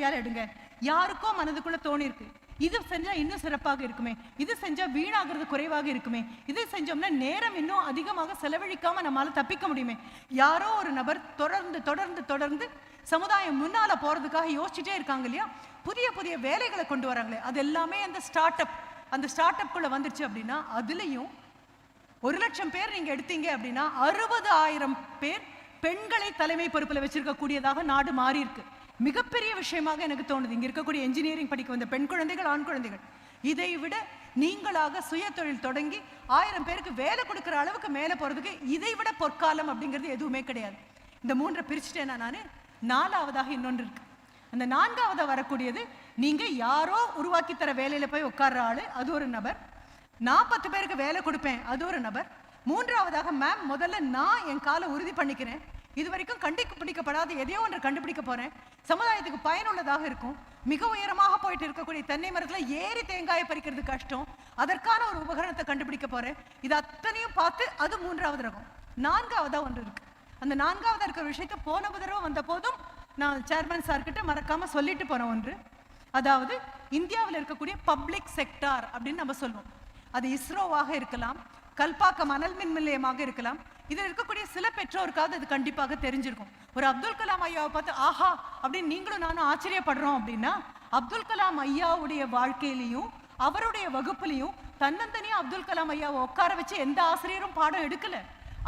கையால் எடுங்க. யாருக்கோ மனதுக்குள்ள தோணி இருக்கு. இது செஞ்சா இன்னும் சிறப்பாக இருக்குமே. இது செஞ்சா வீணாகிறது குறைவாக இருக்குமே. இது செஞ்சோம்னா நேரம் இன்னும் அதிகமாக செலவழிக்காம நம்மால தப்பிக்க முடியுமே. யாரோ ஒரு நபர் தொடர்ந்து தொடர்ந்து தொடர்ந்து சமுதாயம் முன்னால போறதுக்காக யோசிச்சுட்டே இருக்காங்க இல்லையா? புதிய புதிய வேலைகளை கொண்டு வராங்களே. அது எல்லாமே அந்த ஸ்டார்ட் அப் அந்த ஸ்டார்ட் அப்குள்ள வந்துருச்சு அப்படின்னா அதுலேயும் ஒரு லட்சம் பேர் நீங்க எடுத்தீங்க அப்படின்னா அறுபது ஆயிரம் பேர் பெண்களை தலைமை பொறுப்பில் வச்சிருக்கக்கூடியதாக நாடு மாறி இருக்கு. மிகப்பெரிய விஷயமாக எனக்கு தோணுது. இங்கே இருக்கக்கூடிய இன்ஜினியரிங் படிக்க வந்த பெண் குழந்தைகள் ஆண் குழந்தைகள். இதை விட நீங்களாக சுய தொழில் தொடங்கி ஆயிரம் பேருக்கு வேலை கொடுக்குற அளவுக்கு மேலே போறதுக்கு இதை விட பொற்காலம் அப்படிங்கிறது எதுவுமே கிடையாது. இந்த மூன்றை பிரிச்சுட்டேனா நான்? நாலாவதாக இன்னொன்று இருக்கு. அந்த நான்காவதாக வரக்கூடியது நீங்கள் யாரோ உருவாக்கி தர வேலையில் போய் உட்கார்ற ஆளு அது ஒரு நபர். நான் பத்து பேருக்கு வேலை கொடுப்பேன் அது ஒரு நபர். மூன்றாவதாக மேம் முதல்ல நான் என் காலை உறுதி பண்ணிக்கிறேன். இது வரைக்கும் கண்டுபிடிக்கப்படாத எதையோ ஒன்று கண்டுபிடிக்க போறேன். சமுதாயத்துக்கு பயனுள்ளதாக இருக்கும். மிக உயரமாக போயிட்டு இருக்கக்கூடிய தென்னை மரத்துல ஏறி தேங்காயை பறிக்கிறது கஷ்டம். அதற்கான ஒரு உபகரணத்தை கண்டுபிடிக்க போறேன். இது அத்தனையும் பார்த்து அது மூன்றாவது ரகம். நான்காவதா ஒன்று இருக்கு. அந்த நான்காவதா இருக்கிற விஷயத்தை போன தடவை வந்த போதும் நான் சேர்மன் சார் கிட்ட மறக்காம சொல்லிட்டு போறேன் ஒன்று. அதாவது இந்தியாவில் இருக்கக்கூடிய பப்ளிக் செக்டார் அப்படின்னு நம்ம சொல்லுவோம். அது இஸ்ரோவாக இருக்கலாம். கல்பாக்கம் அனல் மின் நிலையமாக இருக்கலாம். இதில் இருக்கக்கூடிய சில பெற்றோருக்காவது அது கண்டிப்பாக தெரிஞ்சிருக்கும். ஒரு அப்துல் கலாம் ஐயாவை பார்த்து ஆஹா அப்படின்னு நீங்களும் நானும் ஆச்சரியப்படுறோம் அப்படின்னா அப்துல் கலாம் ஐயாவுடைய வாழ்க்கையிலையும் அவருடைய வகுப்புலையும் தன்னந்தனியா அப்துல் கலாம் ஐயாவை உட்கார வச்சு எந்த ஆசிரியரும் பாடம் எடுக்கல.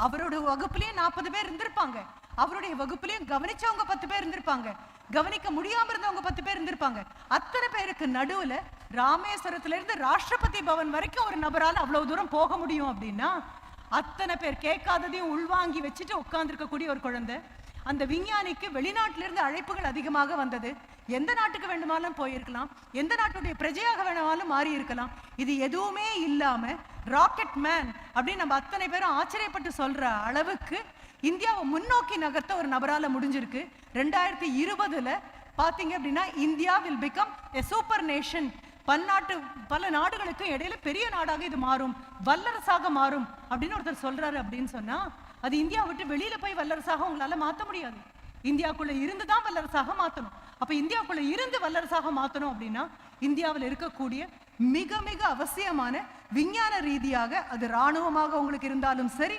அவரோட வகுப்புலயும் நாற்பது பேர் இருந்திருப்பாங்க. அவருடைய வகுப்புலயும் கவனிச்சவங்க பத்து பேர் இருந்திருப்பாங்க. கவனிக்க முடியாம இருந்தவங்க பத்து பேர் இருந்திருப்பாங்க. அத்தனை பேருக்கு நடுவுல ராமேஸ்வரத்துல இருந்து ராஷ்டிரபதி பவன் வரைக்கும் ஒரு நபரால அவ்வளவு தூரம் போக முடியும் அப்படின்னா அத்தனை பேர் கேட்காததையும் உள்வாங்கி வச்சுட்டு உட்காந்துருக்கக்கூடிய ஒரு குழந்தை. அந்த விஞ்ஞானிக்கு வெளிநாட்டிலிருந்து அழைப்புகள் அதிகமாக வந்தது. எந்த நாட்டுக்கு வேண்டுமானாலும் போயிருக்கலாம். எந்த நாட்டுடைய பிரஜையாக வேணுமானாலும் மாறி இருக்கலாம் இது எதுவுமே இல்லாம ராக்கெட் மேன் அப்படின்னு நம்ம அத்தனை பேரும் ஆச்சரியப்பட்டு சொல்ற அளவுக்கு இந்தியாவை முன்னோக்கி நகர்த்த ஒரு நபரால முடிஞ்சிருக்கு. ரெண்டாயிரத்தி இருபதுல பாத்தீங்க அப்படின்னா India will become a super nation பன்னாட்டு பல நாடுகளுக்கும் இடையில பெரிய நாடாக இது மாறும். வல்லரசாக மாறும். அப்படின்னு ஒருத்தர் சொல்றாரு அப்படின்னு சொன்னா அது இந்தியா விட்டு வெளியில போய் வல்லரசாக உங்களால மாத்த முடியாது. இந்தியாக்குள்ள இருந்து தான் வல்லரசாக மாத்தணும். அப்ப இந்தியாக்குள்ள இருந்து வல்லரசாக மாத்தணும் அப்படின்னா இந்தியாவில் இருக்கக்கூடிய மிக மிக அவசியமான விஞ்ஞான ரீதியாக அது ராணுவமாக உங்களுக்கு இருந்தாலும் சரி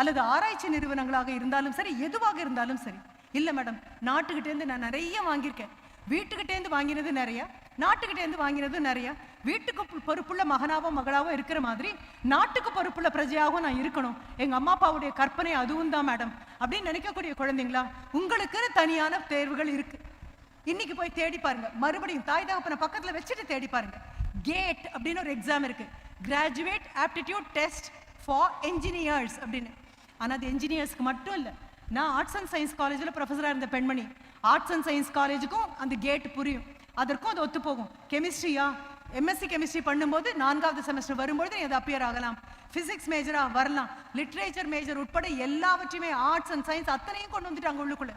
அல்லது ஆராய்ச்சி நிறுவனங்களாக இருந்தாலும் சரி எதுவாக இருந்தாலும் சரி. இல்ல மேடம் நாட்டுக்கிட்டேருந்து நான் நிறைய வாங்கியிருக்கேன். வீட்டுக்கிட்டேருந்து வாங்கினது நிறையா நாட்டுக்கிட்டேருந்து வாங்கினது நிறையா. வீட்டுக்கு பொறுப்புள்ள மகனாவோ மகளாவும் இருக்கிற மாதிரி நாட்டுக்கு பொறுப்புள்ள பிரஜையாகவும் நான் இருக்கணும். எங்கள் அம்மா அப்பாவுடைய கற்பனை அதுவும் தான் மேடம். அப்படின்னு நினைக்கக்கூடிய குழந்தைங்களா உங்களுக்குன்னு தனியான தேர்வுகள் இருக்கு. இன்னைக்கு போய் தேடி பாருங்க. மறுபடியும் தாய் தகப்பனை பக்கத்தில் வச்சுட்டு தேடி பாருங்க. கேட் அப்படின்னு ஒரு எக்ஸாம் இருக்கு. Graduate aptitude test for engineers அப்படின்னு. ஆனால் அது என்ஜினியர்ஸ்க்கு மட்டும் இல்லை. நான் ஆர்ட்ஸ் அண்ட் சயின்ஸ் காலேஜில் ப்ரொஃபஸராக இருந்த பெண்மணி ஆர்ட்ஸ் அண்ட் சயின்ஸ் காலேஜுக்கும் அந்த கேட் புரியும். அதற்கும் அது ஒத்து போகும் கெமிஸ்ட்ரியா எம்எஸ்சி கெமிஸ்ட்ரி பண்ணும்போது நான்காவது செமஸ்டர் வரும்போது நீ அது அப்பியர் ஆகலாம். ஃபிசிக்ஸ் மேஜராக வரலாம். லிட்ரேச்சர் மேஜர் உட்பட எல்லாவற்றையுமே ஆர்ட்ஸ் அண்ட் சயின்ஸ் அத்தனையும் கொண்டு வந்துட்டாங்க உள்ளுக்குள்ள.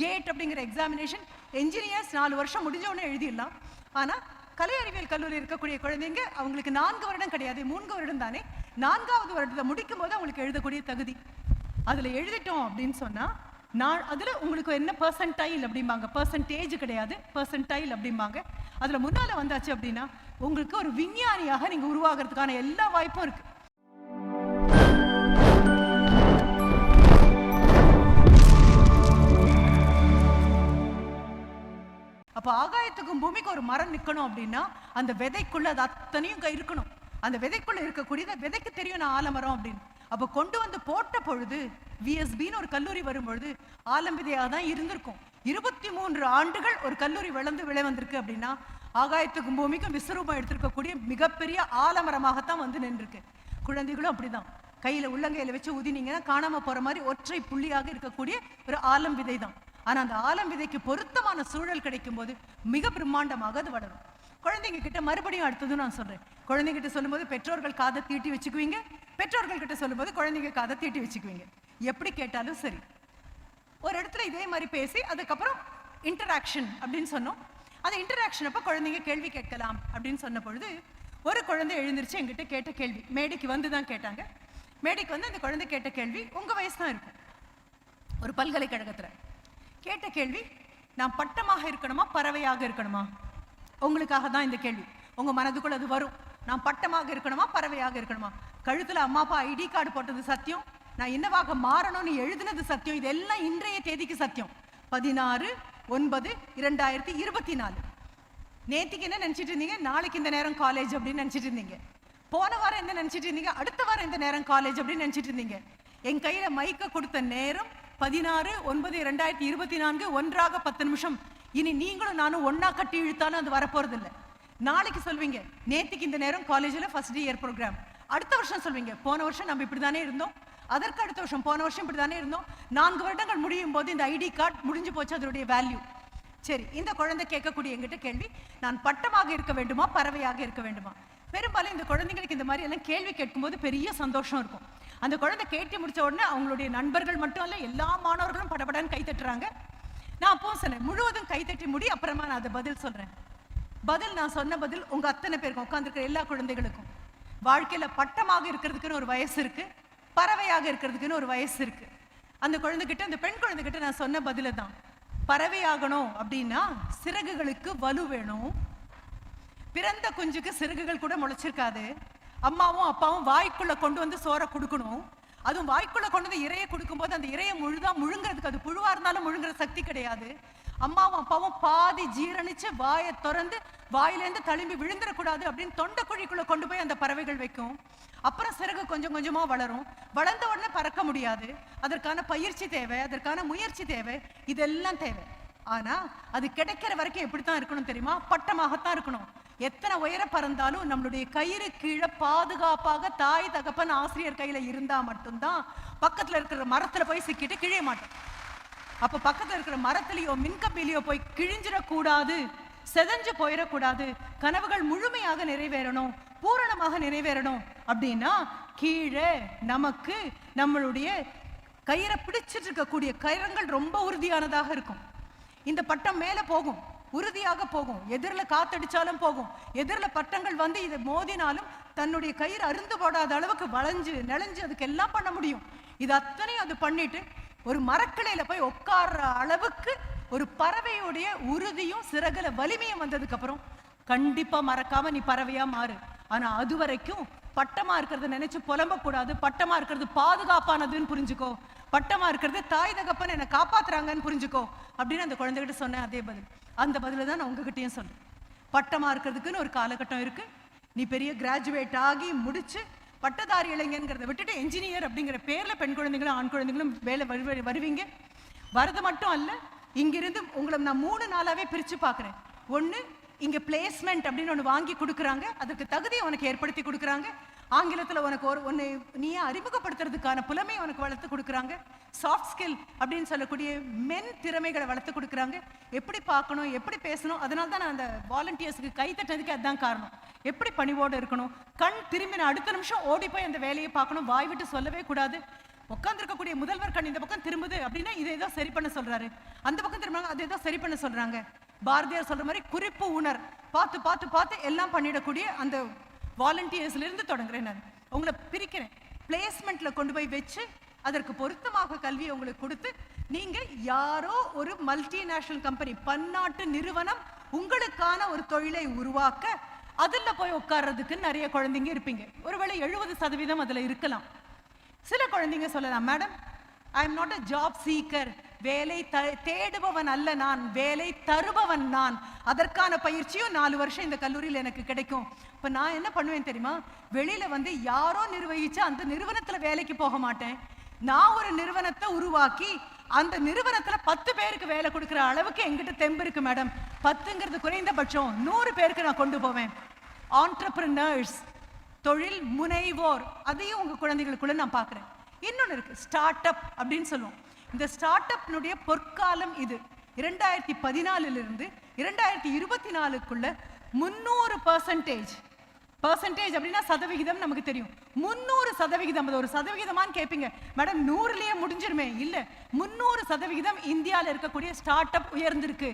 கேட் அப்படிங்கிற எக்ஸாமினேஷன் என்ஜினியர்ஸ் நாலு வருஷம் முடிஞ்ச உடனே எழுதிடலாம். ஆனால் கலை அறிவியல் கல்லூரி இருக்கக்கூடிய குழந்தைங்க அவங்களுக்கு நான்கு வருடம் கிடையாது மூன்று வருடம் தானே? நான்காவது வருடத்தை முடிக்கும் போது அவங்களுக்கு எழுதக்கூடிய தகுதி. அதில் எழுதிட்டோம் அப்படின்னு சொன்னால் நான் அதுல உங்களுக்கு என்ன பர்சன்டைல் அப்படிம்பாங்க. பர்சன்டேஜ் கிடையாது. பர்சன்டைல் அப்படிம்பாங்க. அதில் முன்னால வந்தாச்சு அப்படின்னா உங்களுக்கு ஒரு விஞ்ஞானியாக நீங்க உருவாகிறதுக்கான எல்லா வாய்ப்பும் இருக்குது அப்போ ஆகாயத்துக்கும் பூமிக்கு ஒரு மரம் நிக்கணும் அப்படின்னா அந்த விதைக்குள்ள அது அத்தனையும் இருக்கணும். அந்த விதைக்குள்ள இருக்கக்கூடியதை விதைக்கு தெரியும் நான் ஆலமரம் அப்படின்னு. அப்போ கொண்டு வந்து போட்ட பொழுது விஎஸ்பின்னு ஒரு கல்லூரி வரும்பொழுது ஆலம்பிதையாக தான் இருந்திருக்கும். இருபத்தி மூன்று ஆண்டுகள் ஒரு கல்லூரி வளர்ந்து விளை வந்திருக்கு அப்படின்னா ஆகாயத்துக்கும் பூமிக்கும் விஸ்வரூபம் எடுத்திருக்கக்கூடிய மிகப்பெரிய ஆலமரமாகத்தான் வந்து நின்றுருக்கு. குழந்தைகளும் அப்படிதான். கையில உள்ளங்கையில வச்சு ஊதினீங்கன்னா காணாமல் போற மாதிரி ஒற்றை புள்ளியாக இருக்கக்கூடிய ஒரு ஆலம் விதை தான். ஆனா அந்த ஆலம் விதைக்கு பொருத்தமான சூழல் கிடைக்கும் போது மிக பிரம்மாண்டமாக அது வளரும். குழந்தைங்க கிட்ட மறுபடியும் அடுத்ததும் நான் சொல்றேன். குழந்தைங்கிட்ட சொல்லும்போது பெற்றோர்கள் காதை தீட்டி வச்சுக்குவீங்க பெற்றோர்கள் கிட்ட சொல்லும்போது குழந்தைங்க காதை தீட்டி வச்சுக்குவீங்க. எப்படி கேட்டாலும் சரி. ஒரு இடத்துல இதே மாதிரி பேசி அதுக்கப்புறம் இன்டராக்ஷன் அப்படின்னு சொன்னோம். அந்த இன்டராக்ஷன் அப்போ குழந்தைங்க கேள்வி கேட்கலாம் அப்படின்னு சொன்ன பொழுது ஒரு குழந்தை எழுந்திருச்சு என்கிட்ட கேட்ட கேள்வி மேடைக்கு வந்து தான் கேட்டாங்க. மேடைக்கு வந்து அந்த குழந்தை கேட்ட கேள்வி உங்க வயசு தான் இருக்கும். ஒரு பல்கலைக்கழகத்துல கேட்ட கேள்வி நான் பட்டமாக இருக்கணுமா பறவையாக இருக்கணுமா? உங்களுக்காக தான் இந்த கேள்வி. உங்க மனதுக்குள்ள அது வரும். நான் பட்டமாக இருக்கணுமா பறவையாக இருக்கணுமா? கழுத்துல அம்மா அப்பா ஐடி கார்டு போட்டது சத்தியம். நான் என்னவாக மாறணும்னு எழுதுனது சத்தியம். இதெல்லாம் இன்றைய தேதிக்கு சத்தியம். பதினாறு ஒன்பது இரண்டாயிரத்தி இருபத்தி நாலு நேற்றுக்கு என்ன நினைச்சிட்டு இருந்தீங்க? நாளைக்கு இந்த நேரம் காலேஜ் அப்படின்னு நினைச்சிட்டு இருந்தீங்க. போன வாரம் என்ன நினைச்சிட்டு இருந்தீங்க? அடுத்த வாரம் இந்த நேரம் காலேஜ் அப்படின்னு நினைச்சிட்டு இருந்தீங்க. என் கையில மைக்கை கொடுத்த நேரம் பதினாறு ஒன்பது இரண்டாயிரத்தி இருபத்தி நான்கு ஒன்றாக பத்து நிமிஷம். இனி நீங்களும் நானும் ஒன்றா கட்டி இழுத்தாலும் அது வரப்போறதில்லை. நாளைக்கு சொல்வீங்க. நேற்றுக்கு இந்த நேரம் காலேஜில் ஃபர்ஸ்ட் இயர் ப்ரோக்ராம் அடுத்த வருஷம் சொல்வீங்க. போன வருஷம் நம்ம இப்படி தானே இருந்தோம். அதற்கு அடுத்த வருஷம் போன வருஷம் இப்படி தானே இருந்தோம். நான்கு வருடங்கள் முடியும் போது இந்த ஐடி கார்டு முடிஞ்சு போச்சு அதனுடைய வேல்யூ சரி இந்த குழந்தை கேட்கக்கூடிய எங்கிட்ட கேள்வி நான் பட்டமாக இருக்க வேண்டுமா பறவையாக இருக்க வேண்டுமா? பெரும்பாலும் இந்த குழந்தைங்களுக்கு இந்த மாதிரி எல்லாம் கேள்வி கேட்கும்போது பெரிய சந்தோஷம் இருக்கும். அந்த குழந்தை கேட்டு முடிச்ச உடனே அவங்களுடைய நண்பர்கள் மட்டும் இல்லை எல்லா மாணவர்களும் படபடன்னு கைத்தட்டுறாங்க நான் அப்போ சொன்னேன். முழுவதும் கைத்தட்டி முடி அப்புறமா நான் அதை பதில் சொல்கிறேன் பதில் நான் சொன்ன பதில் உங்க அத்தனை பேருக்கும் உட்காந்துருக்கிற எல்லா குழந்தைகளுக்கும். வாழ்க்கையில பட்டமாக இருக்கிறதுக்குன்னு ஒரு வயசு இருக்கு. பறவையாக இருக்கிறதுக்குன்னு ஒரு வயசு இருக்கு. அந்த குழந்தைகிட்ட அந்த பெண் குழந்தைகிட்ட நான் சொன்ன பதில தான். பறவையாகணும் அப்படின்னா சிறகுகளுக்கு வலு வேணும். பிறந்த குஞ்சுக்கு சிறகுகள் கூட முளைச்சிருக்காது. அம்மாவும் அப்பாவும் வாய்க்குள்ள கொண்டு வந்து சோறை கொடுக்கணும். அதுவும் வாய்க்குள்ள கொண்டு வந்து இறைய கொடுக்கும்போது அந்த இறைய முழுதா முழுங்கிறதுக்கு அது புழுவா இருந்தாலும் முழுங்குற சக்தி கிடையாது. அம்மாவும் அப்பாவும் பாதி ஜீரணிச்சு வாயை திறந்து வாயிலேருந்து தழும்பி விழுந்துடக்கூடாது அப்படின்னு தொண்டை குழிக்குள்ள கொண்டு போய் அந்த பறவைகள் வைக்கும். அப்புறம் சிறகு கொஞ்சம் கொஞ்சமா வளரும். வளர்ந்த உடனே பறக்க முடியாது. அதற்கான பயிற்சி தேவை அதற்கான முயற்சி தேவை இதெல்லாம் தேவை. ஆனா அது கிடைக்கிற வரைக்கும் எப்படித்தான் இருக்கணும் தெரியுமா? பட்டமாகத்தான் இருக்கணும். எத்தனை உயர பறந்தாலும் நம்மளுடைய கயிறு கீழே பாதுகாப்பாக தாய் தகப்பன் ஆசிரியர் கையில இருந்தா மட்டும்தான் பக்கத்துல இருக்கிற மரத்துல போய் சிக்கிட்டு கிழிய மாட்டோம். அப்ப பக்கத்துல இருக்கிற மரத்திலேயோ மின்கப்பிலேயோ போய் கிழிஞ்சிடக்கூடாது. செதஞ்சு போயிடக்கூடாது. கனவுகள் முழுமையாக நிறைவேறணும். பூரணமாக நிறைவேறணும். அப்படின்னா கீழே நமக்கு நம்மளுடைய கயிறை பிடிச்சிட்டு இருக்கக்கூடிய கயிறங்கள் ரொம்ப உறுதியானதாக இருக்கும். இந்த பட்டம் மேல போகும். உறுதியாக போகும். எதிரில் காத்தடிச்சாலும் போகும். எதிரில் பட்டங்கள் வந்து இதை மோதினாலும் தன்னுடைய கயிறு அருந்து போடாத அளவுக்கு வளைஞ்சு நெளைஞ்சு அதுக்கு எல்லாம் பண்ண முடியும். இது அத்தனையும் அது பண்ணிட்டு ஒரு மரக்கிளையில போய் உட்கார்ற அளவுக்கு ஒரு பறவையுடைய உறுதியும் சிறகுல வலிமையும் வந்ததுக்கு அப்புறம் கண்டிப்பா மறக்காம நீ பறவையா மாறு. ஆனா அது வரைக்கும் பட்டமா இருக்கிறத நினைச்சு புலம்ப கூடாது பட்டமா இருக்கிறது பாதுகாப்பானதுன்னு புரிஞ்சுக்கோ. பட்டமா இருக்கிறது தாய் தகப்பன் என்னை காப்பாத்துறாங்கன்னு புரிஞ்சுக்கோ. அப்படின்னு அந்த குழந்தைகிட்ட சொன்னேன் அதே பதில். அந்த பதில தான் நான் உங்ககிட்டயும் சொல்றேன் பட்டமா இருக்கிறதுக்குன்னு ஒரு காலகட்டம் இருக்கு. நீ பெரிய கிராஜுவேட் ஆகி முடிச்சு பட்டதாரி இளைஞங்கிறத விட்டுட்டு என்ஜினியர் அப்படிங்கிற பேர்ல பெண் குழந்தைங்களும் ஆண் குழந்தைங்களும் வேலை வருவ- வருவீங்க. வரது மட்டும் அல்ல இங்கிருந்து உங்களை நான் மூணு நாளாவே பிரிச்சு பார்க்குறேன். ஒண்ணு இங்க பிளேஸ்மெண்ட் அப்படின்னு ஒண்ணு வாங்கி கொடுக்குறாங்க. அதுக்கு தகுதியை உனக்கு ஏற்படுத்தி கொடுக்குறாங்க. ஆங்கிலத்தில் உனக்கு ஒரு ஒன்று நீயே அறிமுகப்படுத்துறதுக்கான புலமை உனக்கு வளர்த்து கொடுக்குறாங்க. சாஃப்ட் ஸ்கில் அப்படின்னு சொல்லக்கூடிய மென் திறமைகளை வளர்த்து கொடுக்குறாங்க. எப்படி பார்க்கணும் எப்படி பேசணும் அதனால தான் நான் அந்த வாலண்டியர்ஸ்க்கு கை தட்டினதுக்கு அதுதான் காரணம். எப்படி பணிவோடு இருக்கணும் கண் திரும்பின அடுத்த நிமிஷம் ஓடி போய் அந்த வேலையை பார்க்கணும் வாய் விட்டு சொல்லவே கூடாது. உட்காந்துருக்கக்கூடிய முதல்வர் கண் இந்த பக்கம் திரும்புது அப்படின்னா இதை ஏதோ சரி பண்ண சொல்றாரு. அந்த பக்கம் திரும்பினாங்க அதை ஏதோ சரி பண்ண சொல்றாங்க. பாரதியார் சொல்ற மாதிரி குறிப்பு உணர். பார்த்து பார்த்து பார்த்து எல்லாம் பண்ணிடக்கூடிய அந்த வாலண்டியர்ஸ்ல இருந்து தொடங்குறேன் நான். உங்களை பிரிக்கிறேன். பிளேஸ்மெண்ட்ல கொண்டு போய் வச்சு அதற்கு பொருத்தமாக கல்வியை உங்களுக்கு கொடுத்து நீங்க யாரோ ஒரு மல்டிநேஷ்னல் கம்பெனி பன்னாட்டு நிறுவனம் உங்களுக்கான ஒரு தொழிலை உருவாக்க அதுல போய் உட்கார்றதுக்கு நிறைய குழந்தைங்க இருப்பீங்க. ஒருவேளை எழுபது சதவீதம் அதுல இருக்கலாம். சில குழந்தைங்க சொல்லலாம் madam I am not a job seeker வேலை த தேடுபவன் அல்ல நான். வேலை தருபவன் நான். அதற்கான பயிற்சியும் நாலு வருஷம் இந்த கல்லூரியில் எனக்கு கிடைக்கும். இப்போ நான் என்ன பண்ணுவேன் தெரியுமா? வெளியில் வந்து யாரோ நிர்வகிச்சு அந்த நிறுவனத்தில் வேலைக்கு போக மாட்டேன். நான் ஒரு நிறுவனத்தை உருவாக்கி அந்த நிறுவனத்தில் பத்து பேருக்கு வேலை கொடுக்குற அளவுக்கு எங்கிட்ட தெம்பு இருக்கு மேடம். பத்துங்கிறது குறைந்தபட்சம் நூறு பேருக்கு நான் கொண்டு போவேன். ஆண்டர்பிரினர்ஸ் தொழில் முனைவோர் அதையும் உங்கள் குழந்தைகளுக்குள்ள நான் பார்க்குறேன். இன்னொன்று இருக்கு ஸ்டார்ட் அப் அப்படின்னு சொல்லுவோம். இந்த ஸ்டார்ட் அப்னுடைய பொற்காலம் இது. இரண்டாயிரத்தி பதினாலிலிருந்து இரண்டாயிரத்தி இருபத்தி நாலுக்குள்ள முந்நூறு பர்சன்டேஜ் பர்சன்டேஜ் அப்படின்னா சதவிகிதம் நமக்கு தெரியும். முந்நூறு சதவிகிதம் அது ஒரு சதவிகிதமான்னு கேட்பீங்க மேடம் நூறுலேயே முடிஞ்சிருமே. இல்லை முந்நூறு சதவிகிதம் இந்தியாவில் இருக்கக்கூடிய ஸ்டார்ட் அப் உயர்ந்திருக்கு.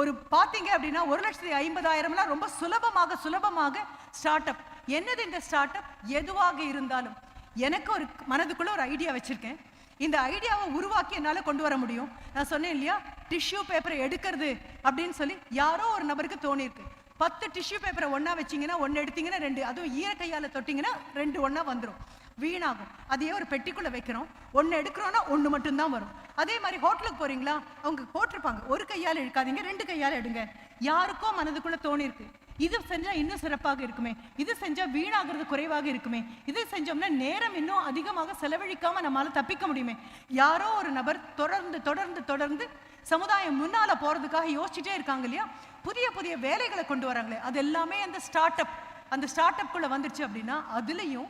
ஒரு பார்த்தீங்க அப்படின்னா ஒரு லட்சத்தி ஐம்பதாயிரம்லாம் ரொம்ப சுலபமாக சுலபமாக ஸ்டார்ட் அப் என்னது இந்த ஸ்டார்ட் அப் எதுவாக இருந்தாலும். எனக்கு ஒரு மனதுக்குள்ளே ஒரு ஐடியா வச்சுருக்கேன். இந்த ஐடியாவை உருவாக்கி என்னால் கொண்டு வர முடியும். நான் சொன்னேன் இல்லையா? டிஷ்யூ பேப்பரை எடுக்கிறது அப்படின்னு சொல்லி யாரோ ஒரு நபருக்கு தோணியிருக்கு. பத்து டிஷ்யூ பேப்பரை ஒன்றா வச்சீங்கன்னா ஒன்று எடுத்தீங்கன்னா ரெண்டு. அதுவும் ஈர கையால் தொட்டிங்கன்னா ரெண்டு ஒன்றா வந்துடும் வீணாகும். அதையே ஒரு பெட்டிக்குள்ளே வைக்கிறோம். ஒன்று எடுக்கிறோன்னா ஒன்று மட்டும்தான் வரும். அதே மாதிரி ஹோட்டலுக்கு போகிறீங்களா அவங்க போட்டிருப்பாங்க. ஒரு கையால் எடுக்காதீங்க ரெண்டு கையால் எடுங்க. யாருக்கோ மனதுக்குள்ளே தோணியிருக்கு. இது செஞ்சால் இன்னும் சிறப்பாக இருக்குமே. இது செஞ்சால் வீணாகிறது குறைவாக இருக்குமே. இது செஞ்சோம்னா நேரம் இன்னும் அதிகமாக செலவழிக்காமல் நம்மளால் தப்பிக்க முடியுமே. யாரோ ஒரு நபர் தொடர்ந்து தொடர்ந்து தொடர்ந்து சமுதாயம் முன்னால் போகிறதுக்காக யோசிச்சுட்டே இருக்காங்க இல்லையா? புதிய புதிய வேலைகளை கொண்டு வராங்களே அது எல்லாமே அந்த ஸ்டார்ட் அப் அந்த ஸ்டார்ட் அப்குள்ள வந்துருச்சு அப்படின்னா அதுலயும்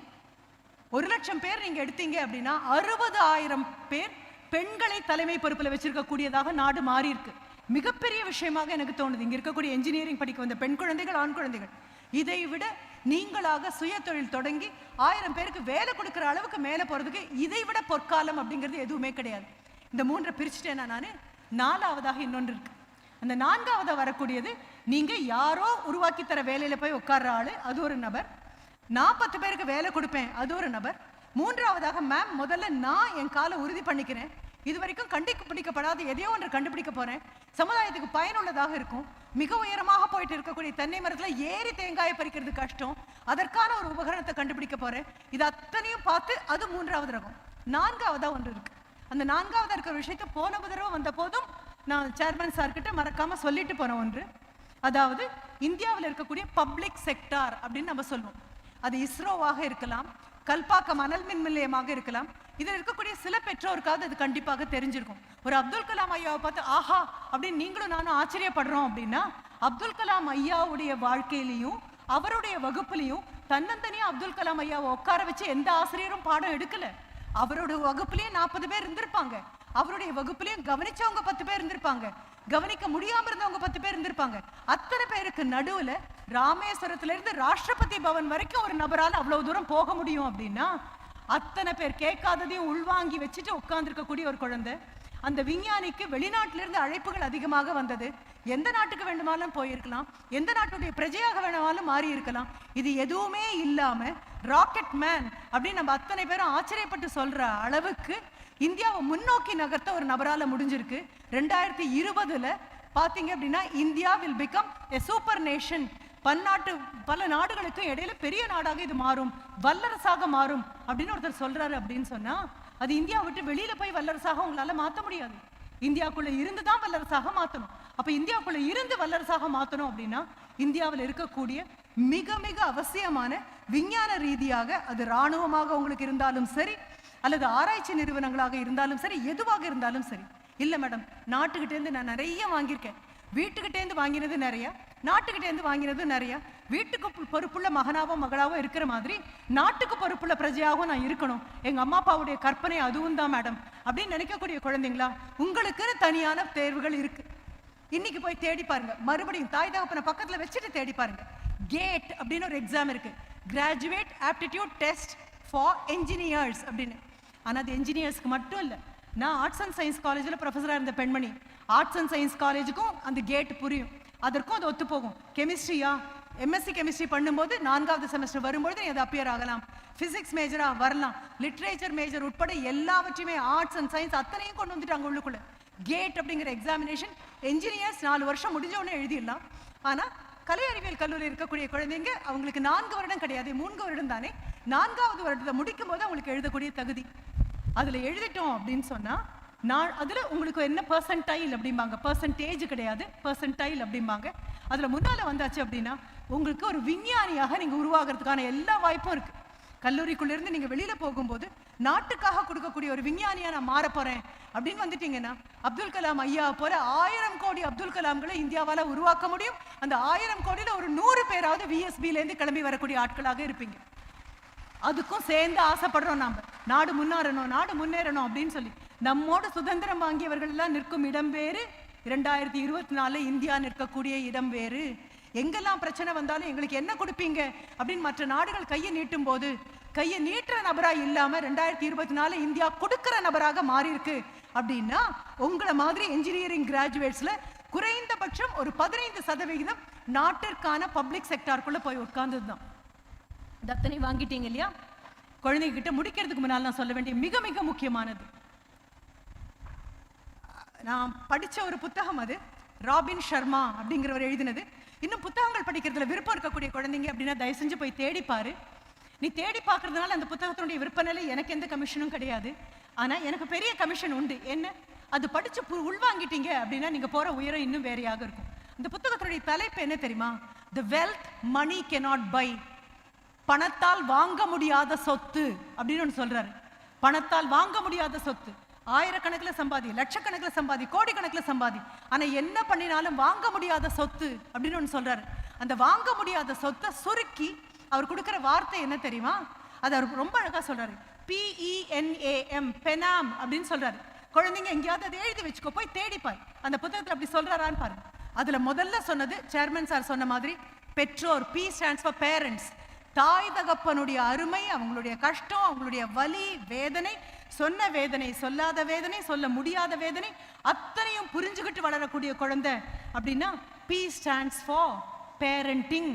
ஒரு லட்சம் பேர் நீங்க எடுத்தீங்க அப்படின்னா அறுபது ஆயிரம் பேர் பெண்களை தலைமை பொறுப்புல வச்சிருக்கக்கூடியதாக நாடு மாறி இருக்கு மிகப்பெரிய விஷயமாக எனக்கு தோணுது. இங்கே இருக்கக்கூடிய என்ஜினியரிங் படிக்க வந்த பெண் குழந்தைகள் ஆண் குழந்தைகள். இதை விட நீங்களாக சுய தொழில் தொடங்கி ஆயிரம் பேருக்கு வேலை கொடுக்குற அளவுக்கு மேலே போறதுக்கு இதை விட பொற்காலம் அப்படிங்கிறது எதுவுமே கிடையாது. இந்த மூன்றை பிரிச்சுட்டேனா நானு? நாலாவதாக இன்னொன்று இருக்கு. அந்த நான்காவதா வரக்கூடியது நீங்க யாரோ உருவாக்கி தர வேலையில போய் உட்கார்ற ஆளு அது ஒரு நபர். நான் பத்து பேருக்கு வேலை கொடுப்பேன் அது ஒரு நபர். மூன்றாவதாக மேம் முதல்ல நான் என் காலை உறுதி பண்ணிக்கிறேன். இது வரைக்கும் கண்டுபிடிக்கப்படாத எதையோ ஒன்று கண்டுபிடிக்க போறேன். சமுதாயத்துக்கு பயனுள்ளதாக இருக்கும். மிக உயரமாக போயிட்டு இருக்கக்கூடிய தென்னை மரத்துல ஏறி தேங்காயை பறிக்கிறது கஷ்டம். அதற்கான ஒரு உபகரணத்தை கண்டுபிடிக்க போறேன். இது அத்தனையும் பார்த்து அது மூன்றாவது ரகம். நான்காவதா ஒன்று இருக்கு. அந்த நான்காவதா இருக்கிற விஷயத்தை போன தடவை வந்த போதும் நான் சேர்மன் சார் கிட்ட மறக்காம சொல்லிட்டு போகிறேன் ஒன்று. அதாவது இந்தியாவில் இருக்கக்கூடிய பப்ளிக் செக்டார் அப்படின்னு நம்ம சொல்லுவோம். அது இஸ்ரோவாக இருக்கலாம் கல்பாக்கம் அனல் மின் நிலையமாக இருக்கலாம். இதில் இருக்கக்கூடிய சில பெற்றோருக்காவது அது கண்டிப்பாக தெரிஞ்சிருக்கும். ஒரு அப்துல் கலாம் ஐயாவை பார்த்து ஆஹா! அப்படின்னு நீங்களும் நானும் ஆச்சரியப்படுறோம் அப்படின்னா அப்துல் கலாம் ஐயாவுடைய வாழ்க்கையிலையும் அவருடைய வகுப்புலையும் தன்னந்தனியே அப்துல் கலாம் ஐயாவை உட்கார வச்சு எந்த ஆசிரியரும் பாடம் எடுக்கல. அவரோட வகுப்புலயும் நாற்பது பேர் இருந்திருப்பாங்க. அவருடைய வகுப்புலயும் கவனிச்சவங்க பத்து பேர் இருந்திருப்பாங்க. கவனிக்க முடியாம இருந்தவங்க பத்து பேர் இருந்திருப்பாங்க. அத்தனை பேருக்கு நடுவுல ராமேஸ்வரத்துல இருந்து ராஷ்டிரபதி பவன் வரைக்கும் ஒரு நபரால அவ்வளவு தூரம் போக முடியும் அப்படின்னா அத்தனை பேர் கேட்காததையும் உள்வாங்கி வச்சுட்டு உட்கார்ந்துருக்கக்கூடிய ஒரு குழந்தை அந்த விஞ்ஞானிக்கு வெளிநாட்டிலிருந்து அழைப்புகள் அதிகமாக வந்தது. எந்த நாட்டுக்கு வேண்டுமானாலும் போயிருக்கலாம். எந்த நாட்டுடைய பிரஜையாக வேணுமானாலும் மாறி இருக்கலாம் இது எதுவுமே இல்லாம ராக்கெட் மேன் அப்படின்னு நம்ம அத்தனை பேரும் ஆச்சரியப்பட்டு சொல்ற அளவுக்கு இந்தியாவை முன்னோக்கி நகர்த்த ஒரு நபரால முடிஞ்சிருக்கு. ரெண்டாயிரத்தி இருபதுல பார்த்தீங்க அப்படின்னா India will become a super nation பன்னாட்டு பல நாடுகளுக்கும் இடையில பெரிய நாடாக இது மாறும். வல்லரசாக மாறும் அப்படின்னு ஒருத்தர் சொல்றாரு அப்படின்னு சொன்னா அது இந்தியா விட்டு வெளியில போய் வல்லரசாக உங்களால மாத்த முடியாது. இந்தியாக்குள்ள இருந்து தான் வல்லரசாக மாத்தணும். அப்ப இந்தியாக்குள்ள இருந்து வல்லரசாக மாத்தணும் அப்படின்னா இந்தியாவில் இருக்கக்கூடிய மிக மிக அவசியமான விஞ்ஞான ரீதியாக அது ராணுவமாக உங்களுக்கு இருந்தாலும் சரி அல்லது ஆராய்ச்சி நிறுவனங்களாக இருந்தாலும் சரி எதுவாக இருந்தாலும் சரி. இல்லை மேடம் நாட்டுக்கிட்டேருந்து நான் நிறைய வாங்கியிருக்கேன். வீட்டுக்கிட்டேருந்து வாங்கினது நிறையா நாட்டுக்கிட்டேருந்து வாங்கினது நிறையா. வீட்டுக்கு பொறுப்புள்ள மகனாகவும் மகளாகவும் இருக்கிற மாதிரி நாட்டுக்கு பொறுப்புள்ள பிரஜையாகவும் நான் இருக்கணும். எங்கள் அம்மா அப்பாவுடைய கற்பனை அதுவும் தான் மேடம். அப்படின்னு நினைக்கக்கூடிய குழந்தைங்களா உங்களுக்குன்னு தனியான தேர்வுகள் இருக்குது இன்னைக்கு போய் தேடி பாருங்க. மறுபடியும் தாய் தகப்பனை பக்கத்தில் வச்சுட்டு தேடி பாருங்க. கேட் அப்படின்னு ஒரு எக்ஸாம் இருக்கு. Graduate aptitude test for engineers அப்படின்னு. ஆனால் அது என்ஜினியர்ஸ்க்கு மட்டும் இல்லை. நான் ஆர்ட்ஸ் அண்ட் சயின்ஸ் காலேஜில் ப்ரொஃபஸராக இருந்த பெண்மணி. ஆர்ட்ஸ் அண்ட் சயின்ஸ் காலேஜுக்கும் அந்த கேட் புரியும். அதற்கும் அது ஒத்துப்போகும். கெமிஸ்ட்ரியா எம்எஸ்சி கெமிஸ்ட்ரி பண்ணும்போது நான்காவது செமஸ்டர் வரும்பொழுது நீ அது அப்பியர் ஆகலாம். ஃபிசிக்ஸ் மேஜராக வரலாம். லிட்ரேச்சர் மேஜர் உட்பட எல்லாவற்றையுமே ஆர்ட்ஸ் அண்ட் சயின்ஸ் அத்தனையும் கொண்டு வந்துட்டாங்க உள்ளுக்குள்ளே. கேட் அப்படிங்கிற எக்ஸாமினேஷன் என்ஜினியர்ஸ் நாலு வருஷம் முடிஞ்ச உடனே எழுதிடலாம். ஆனால் கலை அறிவியல் கல்லூரி இருக்கக்கூடிய குழந்தைங்க அவங்களுக்கு நான்கு வருடம் கிடையாது மூன்று வருடம் தானே? நான்காவது வருடத்தை முடிக்கும் போது அவங்களுக்கு எழுதக்கூடிய தகுதி. அதுல எழுதிட்டோம் அப்படின்னு சொன்னா நான் அதுல உங்களுக்கு என்ன பர்சன்டைல் அப்படிம்பாங்க. பெர்சன்டேஜ் கிடையாது பர்சன்டைல் அப்படிம்பாங்க. அதுல முன்னால வந்தாச்சு அப்படின்னா உங்களுக்கு ஒரு விஞ்ஞானியாக நீங்க உருவாகிறதுக்கான எல்லா வாய்ப்பும் இருக்கு. கல்லூரிக்குள்ளேருந்து நீங்கள் வெளியில் போகும்போது நாட்டுக்காக கொடுக்கக்கூடிய ஒரு விஞ்ஞானியாக நான் மாற போகிறேன் அப்படின்னு வந்துட்டீங்கன்னா அப்துல் கலாம் ஐயா போல ஆயிரம் கோடி அப்துல் கலாம்களை இந்தியாவால் உருவாக்க முடியும். அந்த ஆயிரம் கோடியில் ஒரு நூறு பேராவது விஎஸ்பியிலேருந்து கிளம்பி வரக்கூடிய ஆட்களாக இருப்பீங்க. அதுக்கும் சேர்ந்து ஆசைப்படுறோம் நாம். நாடு முன்னேறணும் நாடு முன்னேறணும் அப்படின்னு சொல்லி. நம்மோட சுதந்திரம் வாங்கியவர்கள் எல்லாம் நிற்கும் இடம் வேறு. இரண்டாயிரத்தி இருபத்தி நாலு இந்தியா நிற்கக்கூடிய இடம் வேறு. எங்கெல்லாம் பிரச்சனை வந்தாலும் எங்களுக்கு என்ன கொடுப்பீங்க அப்படின்னு மற்ற நாடுகள் கையை நீட்டும் போது கையை நீட்டுற நபரா இல்லாம ரெண்டாயிரத்தி இருபத்தி நாலு இந்தியா கொடுக்கிற நபராக மாறியிருக்கு. அப்படின்னா உங்களை மாதிரி இன்ஜினியரிங் கிராஜுவேட்ஸ்ல குறைந்தபட்சம் ஒரு பதினைந்து சதவிகிதம் நாட்டிற்கான பப்ளிக் செக்டாருக்குள்ள போய் உட்கார்ந்தது தான் தத்தனை வாங்கிட்டீங்க இல்லையா? குழந்தைகிட்ட முடிக்கிறதுக்கு முன்னால் நான் சொல்ல வேண்டிய மிக மிக முக்கியமானது. நான் படிச்ச ஒரு புத்தகம் அது. ராபின் சர்மா அப்படிங்கிறவர் எழுதினது. இன்னும் புத்தகங்கள் படிக்கிறதுல விருப்பம் இருக்கக்கூடிய குழந்தைங்க அப்படின்னா தயவு செஞ்சு போய் தேடிப்பாரு நீ தேடி பார்க்கறதுனால அந்த புத்தகத்தினுடைய விற்பனையில் எனக்கு எந்த கமிஷனும் கிடையாது. ஆனா எனக்கு பெரிய கமிஷன் உண்டு. என்ன? அது படிச்சு பு- உள்வாங்கிட்டீங்க அப்படின்னா நீங்க போற உயரம் இன்னும் வேறையாக இருக்கும். இந்த புத்தகத்தினுடைய தலைப்பு என்ன தெரியுமா? The wealth money cannot buy பணத்தால் வாங்க முடியாத சொத்து அப்படின்னு ஒன்று சொல்றாரு. பணத்தால் வாங்க முடியாத சொத்து. ஆயிரக்கணக்கில் சம்பாதி லட்சக்கணக்கில் சம்பாதி கோடிக்கணக்கில் சம்பாதி. ஆனால் என்ன பண்ணினாலும் வாங்க முடியாத சொத்து அப்படின்னு ஒன்று சொல்றாரு. அந்த வாங்க முடியாத சொத்தை சுருக்கி அவர் கொடுக்குற வார்த்தை என்ன தெரியுமா? அது அவர் ரொம்ப அழகா சொல்றாரு. பிஇஎன்ஏஎம் பெனாம் அப்படின்னு சொல்றாரு. குழந்தைங்க எங்கேயாவது அதை எழுதி வச்சுக்கோ போய் தேடிப்பாய் அந்த புத்தகத்தில் அப்படி சொல்றாரான்னு பாருங்க. அதுல முதல்ல சொன்னது சேர்மன் சார் சொன்ன மாதிரி பெற்றோர் பி ஸ்டாண்ட்ஸ் ஃபார் பேரண்ட்ஸ் தாய் தகப்பனுடைய அருமை அவங்களுடைய கஷ்டம் அவங்களுடைய வலி வேதனை சொன்ன வேதனை சொல்லாத வேதனை சொல்ல முடியாத வேதனை அத்தனையும் புரிஞ்சுக்கிட்டு வளரக்கூடிய குழந்தை அப்படின்னா பி ஸ்டாண்ட்ஸ் ஃபார் பேரண்டிங்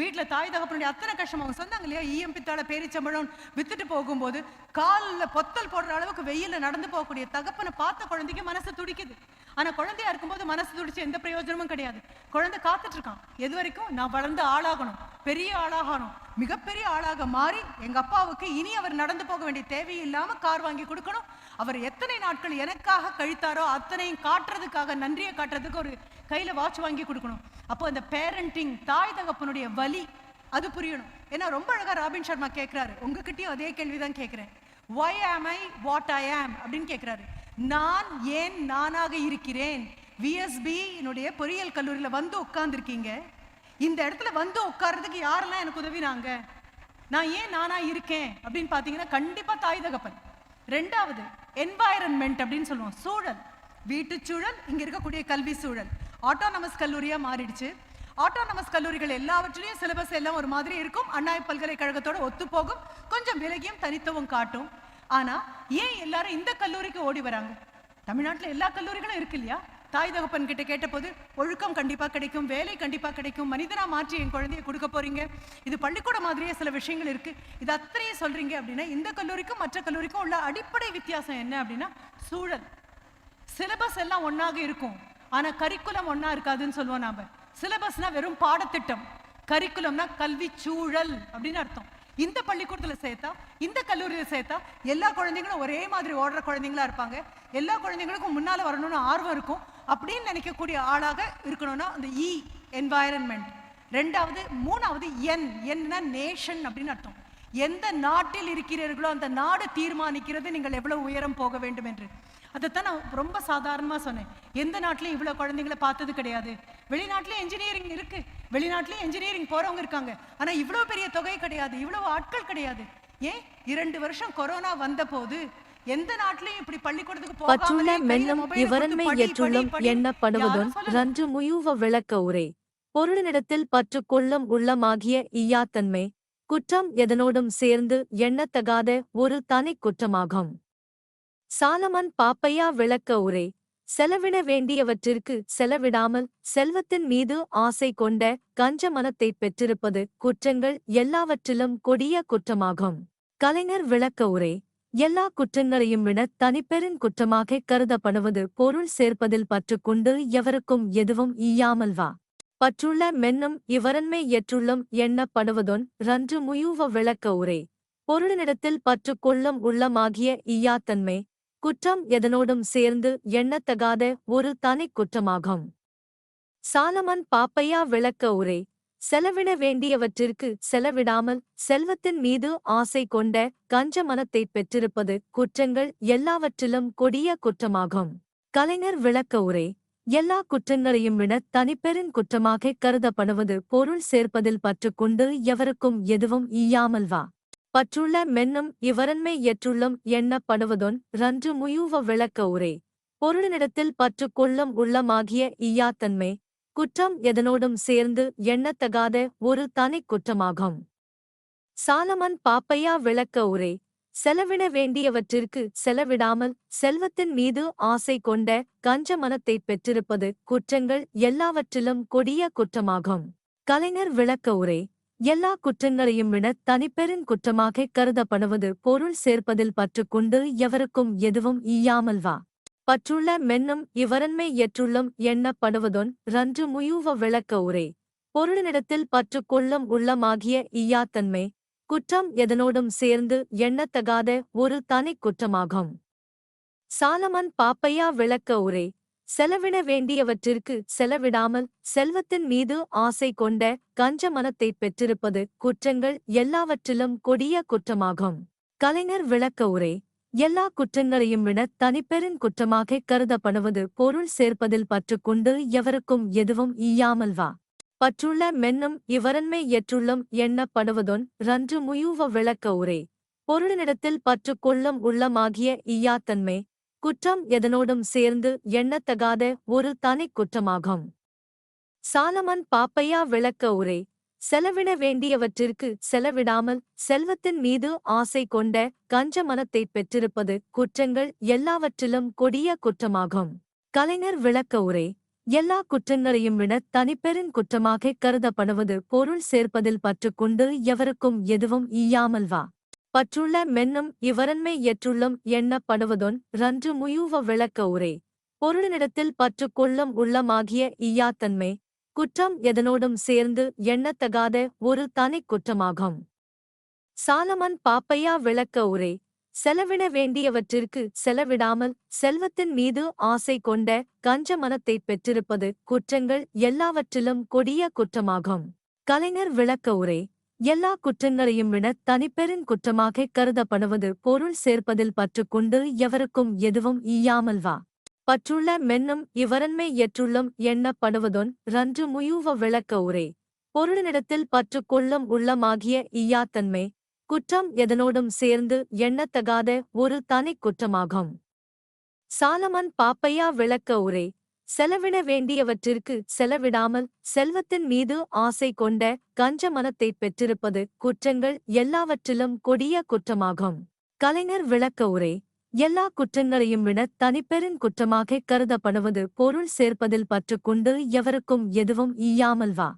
வீட்டில் தாய் தகப்பனுடைய அத்தனை கஷ்டம் அவங்க சொன்னாங்க இல்லையா? ஈயம் பித்தாள பேரிச்சம்பழம் வித்துட்டு போகும்போது காலில் பொத்தல் போடுற அளவுக்கு வெயிலில் நடந்து போகக்கூடிய தகப்பனை பார்த்த குழந்தைக்கு மனசு துடிக்குது. ஆனால் குழந்தையா இருக்கும்போது மனசு துடிச்சு எந்த பிரயோஜனமும் கிடையாது. குழந்தை காத்துட்டு இருக்கான் எது வரைக்கும்? நான் வளர்ந்து ஆளாகணும். பெரிய ஆளாகணும். மிகப்பெரிய ஆளாக மாறி எங்க அப்பாவுக்கு இனி அவர் நடந்து போக வேண்டிய தேவையில்லாம கார் வாங்கி கொடுக்கணும். அவர் எத்தனை நாட்கள் எனக்காக கழித்தாரோ அத்தனையும் காட்டுறதுக்காக நன்றியை காட்டுறதுக்கு ஒரு கையில வாட்ச் வாங்கி கொடுக்கணும். அப்போ அந்த பேரண்டிங் தாய் தகப்பனுடைய வலி அது புரியணும். ஏன்னா ரொம்ப அழகா ராபின் சர்மா கேட்கிறாரு உங்ககிட்டயும் அதே கேள்விதான் கேட்கிறேன் why am I what I ஆம் அப்படின்னு கேட்கிறாரு நான் ஏன் நானாக இருக்கிறேன்? விஎஸ்பி என்னுடைய பொறியியல் கல்லூரியில் வந்து உட்கார்ந்துருக்கீங்க. இந்த இடத்துல வந்து உட்கார்றதுக்கு யாரெல்லாம் எனக்கு உதவினாங்க? நான் ஏன் நானா இருக்கேன்? அப்படின்னு பார்த்தீங்கன்னா கண்டிப்பா தாய் தகப்பன். ரெண்டாவது என்வாயரன்மெண்ட் அப்படின்னு சொல்லுவோம். சூழல். வீட்டுச் சூழல் இங்க இருக்கக்கூடிய கல்வி சூழல். ஆட்டோனமஸ் கல்லூரியா மாறிடுச்சு. ஆட்டோனமஸ் கல்லூரிகள் எல்லாவற்றிலையும் சிலபஸ் எல்லாம் ஒரு மாதிரி இருக்கும். அண்ணா பல்கலைக்கழகத்தோட ஒத்துப்போகும். கொஞ்சம் விலகியும் தனித்துவம் காட்டும். ஆனா ஏன் எல்லாரும் இந்த கல்லூரிக்கு ஓடி வராங்க? தமிழ்நாட்டுல எல்லா கல்லூரிகளும் இருக்கு இல்லையா? தாய் தகப்பன் கிட்ட கேட்டபோது ஒழுக்கம் கண்டிப்பா கிடைக்கும் வேலை கண்டிப்பா கிடைக்கும் மனிதனா மாற்றி என் குழந்தைய கொடுக்க போறீங்க. இது பள்ளிக்கூட மாதிரியே சில விஷயங்கள் இருக்கு. இது அத்தனையும் சொல்றீங்க அப்படின்னா இந்த கல்லூரிக்கும் மற்ற கல்லூரிக்கும் உள்ள அடிப்படை வித்தியாசம் என்ன அப்படின்னா சூழல். சிலபஸ் எல்லாம் ஒன்றாக இருக்கும். ஆனா கரிக்குலம் ஒன்றா இருக்காதுன்னு சொல்லுவோம் நாம். சிலபஸ்னால் வெறும் பாடத்திட்டம். கரிக்குலம்னா கல்வி சூழல் அப்படின்னு அர்த்தம். இந்த பள்ளிக்கூடத்தில் சேர்த்தா இந்த கல்லூரியில சேர்த்தா எல்லா குழந்தைங்களும் ஒரே மாதிரி ஓடுற குழந்தைங்களா இருப்பாங்க. எல்லா குழந்தைங்களுக்கும் முன்னால வரணும்னு ஆர்வம் இருக்கும். அப்படின்னு நினைக்கக்கூடிய ஆளாக இருக்கணும்னா அந்த e இ என்வாயரன்மெண்ட் ரெண்டாவது மூணாவது என் என்ன நேஷன் அப்படின்னு அர்த்தம். எந்த நாட்டில் இருக்கிறீர்களோ அந்த நாடு தீர்மானிக்கிறது நீங்கள் எவ்வளவு உயரம் போக வேண்டும் என்று. அதைத்தான் நான் ரொம்ப சாதாரணமா சொன்னேன். எந்த நாட்டிலையும் இவ்வளவு குழந்தைங்களை பார்த்தது கிடையாது. வெளிநாட்டிலயும் இன்ஜினியரிங் இருக்கு. வெளிநாட்டிலயும் இன்ஜினியரிங் போறவங்க இருக்காங்க. ஆனா இவ்வளவு பெரிய தொகை கிடையாது. இவ்வளவு ஆட்கள் கிடையாது. ஏன்? இரண்டு வருஷம் கொரோனா வந்த போது எந்த நாட்டிலையும் இப்படி பள்ளிக்கூடத்துக்கு பற்றுள்ள mobile இவரன்மை எற்றுள்ளும் சொல்லல. ரன்று முயூவ விளக்க உரை. பொருளினிடத்தில் பற்று கொள்ளும் உள்ளமாகிய ஈயாத்தன்மை. குற்றம் எதனோடும் சேர்ந்து எண்ணத்தகாத ஒரு தனி குற்றமாகும். சாலமன் பாப்பையா விளக்க உரை. செலவிட வேண்டியவற்றிற்கு செலவிடாமல் செல்வத்தின் மீது ஆசை கொண்ட கஞ்ச மனத்தைப் பெற்றிருப்பது குற்றங்கள் எல்லாவற்றிலும் கொடிய குற்றமாகும். கலைஞர் விளக்க உரை. எல்லா குற்றங்களையும் விட தனிப்பெரின் குற்றமாக கருதப்படுவது பொருள் சேர்ப்பதில் பற்றுக்கொண்டு எவருக்கும் எதுவும் ஈயாமல் வா. பற்றுள்ள மென்னும் இவரன்மை எற்றுள்ளும் எண்ணப்படுவதொன் ரன்று முயூவ விளக்க உரை. பொருளினிடத்தில் பற்றுக்கொள்ளும் உள்ளமாகிய ஈயாத்தன்மை குற்றம் எதனோடும் சேர்ந்து எண்ணத்தகாத ஒரு தனி குற்றமாகும். சாலமன் பாப்பையா விளக்க உரை செலவிட வேண்டியவற்றிற்கு செலவிடாமல் செல்வத்தின் மீது ஆசை கொண்ட கஞ்ச மனத்தை பெற்றிருப்பது குற்றங்கள் எல்லாவற்றிலும் கொடிய குற்றமாகும். கலைஞர் விளக்க உரை எல்லா குற்றங்களையும் விட தனிப்பெரும் குற்றமாக கருதப்படுவது பொருள் சேர்ப்பதில் பற்றுக்கொண்டு எவருக்கும் எதுவும் ஈயாமல் வா. பற்றுள்ள மென்னும் இவரன்மை எற்றுள்ளும் எண்ணப்படுவதொன் ரன்று முயூவ விளக்க உரை. பொருளினிடத்தில் பற்று கொள்ளும் உள்ளமாகிய ஈயாத்தன்மை குற்றம் எதனோடும் சேர்ந்து எண்ணத்தகாத ஒரு தனி குற்றமாகும். சாலமன் பாப்பையா விளக்க உரை. செலவிட வேண்டியவற்றிற்கு செலவிடாமல் செல்வத்தின் மீது ஆசை கொண்ட கஞ்ச மனத்தை பெற்றிருப்பது குற்றங்கள் எல்லாவற்றிலும் கொடிய குற்றமாகும். கலைஞர் விளக்க உரை. எல்லா குற்றங்களையும் விட தனிப்பெருங் குற்றமாக கருதப்படுவது பொருள் சேர்ப்பதில் பற்றுக்கொண்டு எவருக்கும் எதுவும் ஈயாமல் வா. பற்றுள்ள மென்னும் இவரன்மை எற்றுள்ளம் எண்ணப்படுவதொன் ரன்று முயூவ விளக்க உரை. பொருளினிடத்தில் பற்றுக்கொள்ளும் உள்ளமாகிய ஈயாத்தன்மை குற்றம் எதனோடும் சேர்ந்து எண்ணத்தகாத ஒரு தனிக் குற்றமாகும். சாலமன் பாப்பையா விளக்க உரை. செலவிட வேண்டியவற்றிற்கு செலவிடாமல் செல்வத்தின் மீது ஆசை கொண்ட கஞ்ச மனத்தை பெற்றிருப்பது குற்றங்கள் எல்லாவற்றிலும் கொடிய குற்றமாகும். கலைஞர் விளக்க உரை. எல்லா குற்றங்களையும் விட தனிப்பெரின் குற்றமாகக் கருதப்படுவது பொருள் சேர்ப்பதில் பற்றுக்கொண்டு எவருக்கும் எதுவும் ஈயாமல் வா. பற்றுள்ள மென்னும் இவரன்மை எற்றுள்ளும் எண்ணப்படுவதொன் ரன்று முயூவ விளக்க உரை. பொருளினிடத்தில் பற்றுக்கொள்ளும் உள்ளமாகிய ஈயாத்தன்மை. குற்றம் எதனோடும் சேர்ந்து எண்ணத்தகாத ஒரு தனிக் குற்றமாகும். சாலமன் பாப்பையா விளக்க உரை செலவிட வேண்டியவற்றிற்கு செலவிடாமல் செல்வத்தின் மீது ஆசை கொண்ட கஞ்ச மனத்தை பெற்றிருப்பது குற்றங்கள் எல்லாவற்றிலும் கொடிய குற்றமாகும். கலைஞர் விளக்க உரை எல்லா குற்றங்களையும் விட தனிப்பெரும் குற்றமாகக் கருதப்படுவது பொருள் சேர்ப்பதில் பற்றுக்கொண்டு எவருக்கும் எதுவும் ஈயாமல் வா. பற்றுள்ள மென்னும் இவரன்மை எற்றுள்ளும் எண்ணப்படுவதொன் ரன்று முயூவ விளக்க உரை. பொருளினிடத்தில் பற்றுக்கொள்ளும் உள்ளமாகிய ஈயாத்தன்மை குற்றம் எதனோடும் சேர்ந்து எண்ணத்தகாத ஒரு தனிக் குற்றமாகும். சாலமன் பாப்பையா விளக்க உரை. செலவிட வேண்டியவற்றிற்கு செலவிடாமல் செல்வத்தின் மீது ஆசை கொண்ட கஞ்ச மனத்தை பெற்றிருப்பது குற்றங்கள் எல்லாவற்றிலும் கொடிய குற்றமாகும். கலைஞர் விளக்க உரை. எல்லா குற்றங்களையும் விட தனிப்பெரும் குற்றமாகக் கருதப்படுவது பொருள் சேர்ப்பதில் பற்றுக்கொண்டு எவருக்கும் எதுவும் ஈயாமல் வா. பற்றுள்ள மென்னும் இவரன்மை எற்றுள்ளும் எண்ணப்படுவதொன் ரன்று முயூவ விளக்க உரை. பொருளினிடத்தில் பற்றுக்கொள்ளும் உள்ளமாகிய ஈயாத்தன்மை குற்றம் எதனோடும் சேர்ந்து எண்ணத்தகாத ஒரு தனிக் குற்றமாகும். சாலமன் பாப்பையா விளக்க உரை. செலவிட வேண்டியவற்றிற்கு செலவிடாமல் செல்வத்தின் மீது ஆசை கொண்ட கஞ்ச மனத்தை பெற்றிருப்பது குற்றங்கள் எல்லாவற்றிலும் கொடிய குற்றமாகும். கலைஞர் விளக்க உரை. எல்லா குற்றங்களையும் விட தனிப்பெரின் குற்றமாகக் கருதப்படுவது பொருள் சேர்ப்பதில் பற்றுக்கொண்டு எவருக்கும் எதுவும் ஈயாமல் வா.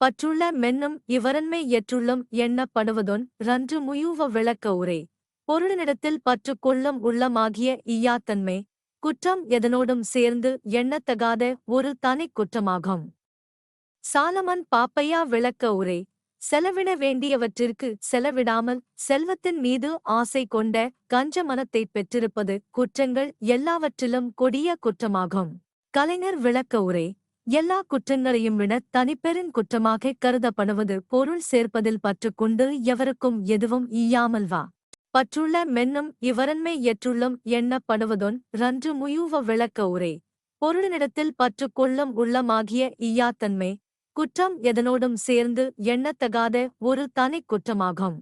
பற்றுள்ள மென்னும் இவரன்மை எற்றுள்ளும் எண்ணப்படுவதொன் ரன்று முயூவ விளக்க உரை. பொருளினிடத்தில் பற்றுக்கொள்ளும் உள்ளமாகிய ஈயாத்தன்மை. குற்றம் எதனோடும் சேர்ந்து எண்ணத்தகாத ஒரு தனிக் குற்றமாகும். சாலமன் பாப்பையா விளக்க உரை செலவிட வேண்டியவற்றிற்கு செலவிடாமல் செல்வத்தின் மீது ஆசை கொண்ட கஞ்ச மனத்தைப் பெற்றிருப்பது குற்றங்கள் எல்லாவற்றிலும் கொடிய குற்றமாகும். கலைஞர் விளக்க உரை எல்லா குற்றங்களையும் விட தனிப்பெரும் குற்றமாகக் கருதப்படுவது பொருள் சேர்ப்பதில் பற்றுக்கொண்டு எவருக்கும் எதுவும் ஈயாமல் வா. பற்றுள்ள மென்னும் இவரன்மை எற்றுள்ளும் எண்ணப்படுவதொன் ரன்று முயூவ விளக்க உரை. பொருளினிடத்தில் பற்றுக்கொள்ளும் உள்ளமாகிய ஈயாத்தன்மை குற்றம் எதனோடும் சேர்ந்து எண்ணத்தகாத ஒரு தனிக் குற்றமாகும்.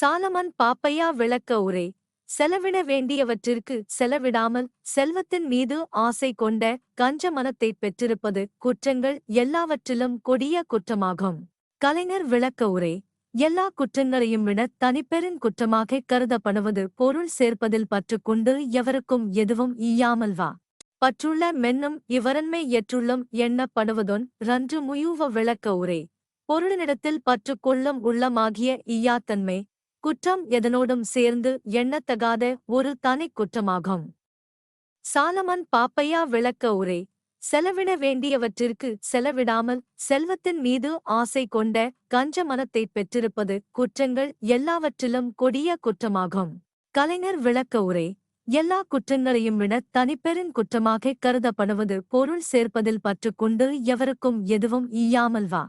சாலமன் பாப்பையா விளக்க உரை. செலவிட வேண்டியவற்றிற்கு செலவிடாமல் செல்வத்தின் மீது ஆசை கொண்ட கஞ்ச மனத்தைப் பெற்றிருப்பது குற்றங்கள் எல்லாவற்றிலும் கொடிய குற்றமாகும். கலைஞர் விளக்க உரை. எல்லா குற்றங்களையும் விட தனிப்பெருங் குற்றமாக கருதப்படுவது பொருள் சேர்ப்பதில் பற்றுக்கொண்டு எவருக்கும் எதுவும் ஈயாமல் வா. பற்றுள்ள மென்னும் இவரன்மை எற்றுள்ளும் எண்ணப்படுவதொன் ரன்று முயூவ விளக்க உரை. பொருளினிடத்தில் பற்றுக்கொள்ளும் உள்ளமாகிய ஈயாத்தன்மை குற்றம் எதனோடும் சேர்ந்து எண்ணத்தகாத ஒரு தனிக் குற்றமாகும். சாலமன் பாப்பையா விளக்க உரை. செலவிட வேண்டியவற்றிற்கு செலவிடாமல் செல்வத்தின் மீது ஆசை கொண்ட கஞ்ச மனத்தைப் பெற்றிருப்பது குற்றங்கள் எல்லாவற்றிலும் கொடிய குற்றமாகும். கலைஞர் விளக்க உரை. எல்லா குற்றங்களையும் விட தனிப்பெரின் குற்றமாகக் கருதப்படுவது பொருள் சேர்ப்பதில் பற்றுக்கொண்டு எவருக்கும் எதுவும் ஈயாமல் வா.